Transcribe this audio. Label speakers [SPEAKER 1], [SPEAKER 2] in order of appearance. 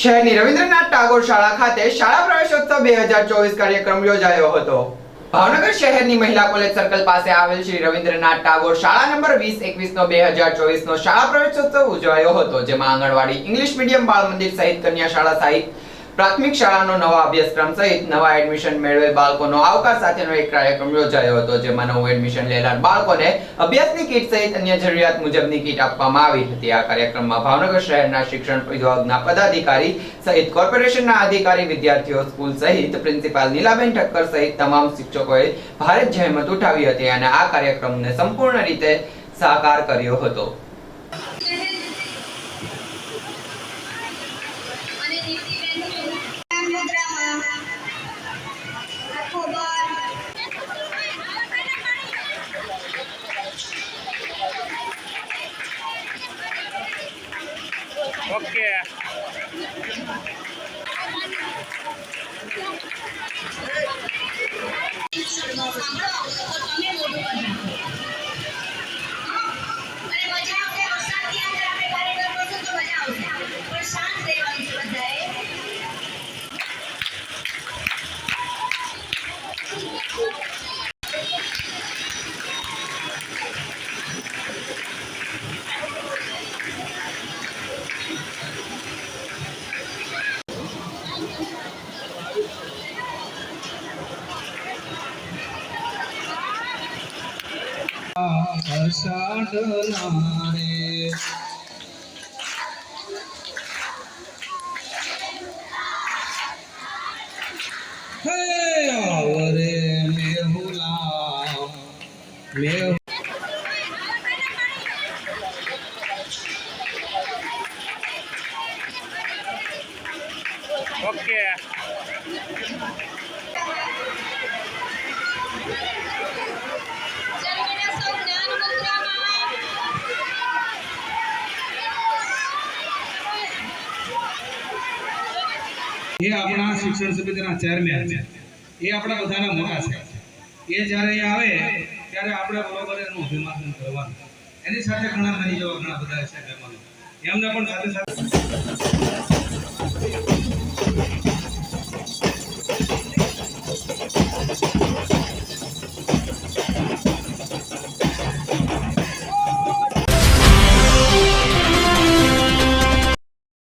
[SPEAKER 1] શહેરની રવિન્દ્રનાથ ટાગોર શાળા ખાતે શાળા પ્રવેશોત્સવ બે હજાર ચોવીસ કાર્યક્રમ યોજાયો હતો. ભાવનગર શહેરની મહિલા કોલેજ સર્કલ પાસે આવેલ શ્રી રવિન્દ્રનાથ ટાગોર શાળા નંબર વીસ એકવીસ નો બે હજાર ચોવીસ નો શાળા પ્રવેશોત્સવ ઉજવાયો હતો, જેમાં આંગણવાડી, ઇંગ્લિશ મીડિયમ બાળ મંદિર સહિત કન્યા શાળા સહિત પ્રાથમિક શાળાનો નવા અભ્યાસક્રમ સહિત નવા એડમિશન મેળવેલ બાળકોનો આવકાર સાથેનો એક કાર્યક્રમ યોજાયો હતો, જેમાં નવું એડમિશન લેનાર બાળકોને અભ્યાસની કીટ સહિત અન્ય જરૂરિયાત મુજબની કીટ આપવામાં આવી હતી. આ કાર્યક્રમમાં ભાવનગર શહેરના શિક્ષણ વિભાગના પદાધિકારી સહિત કોર્પોરેશનના અધિકારી, વિદ્યાર્થીઓ, સ્કૂલ સહિત પ્રિન્સિપાલ નીલાબેન ઠક્કર સહિત તમામ શિક્ષકોએ ભારે જહેમત ઉઠાવી હતી અને આ કાર્યક્રમને સંપૂર્ણ રીતે સાકાર કર્યો હતો.
[SPEAKER 2] ઓકે
[SPEAKER 3] Thank તો
[SPEAKER 4] અષાઢના રે મેહુલા મેહુ
[SPEAKER 2] ઓકે.
[SPEAKER 4] એ આપણા શિક્ષણ સમિતિના ચેરમેન છે. એ આપણા બધાના મોટા છે. એ જ્યારે અહીંયા આવે, ત્યારે આપણે બરોબર એનું અભિવાદન કરવાનું. એની સાથે ઘણા મેનેજરો ઘણા બધા છે મહેમાનો. એમને પણ સાથે સાથે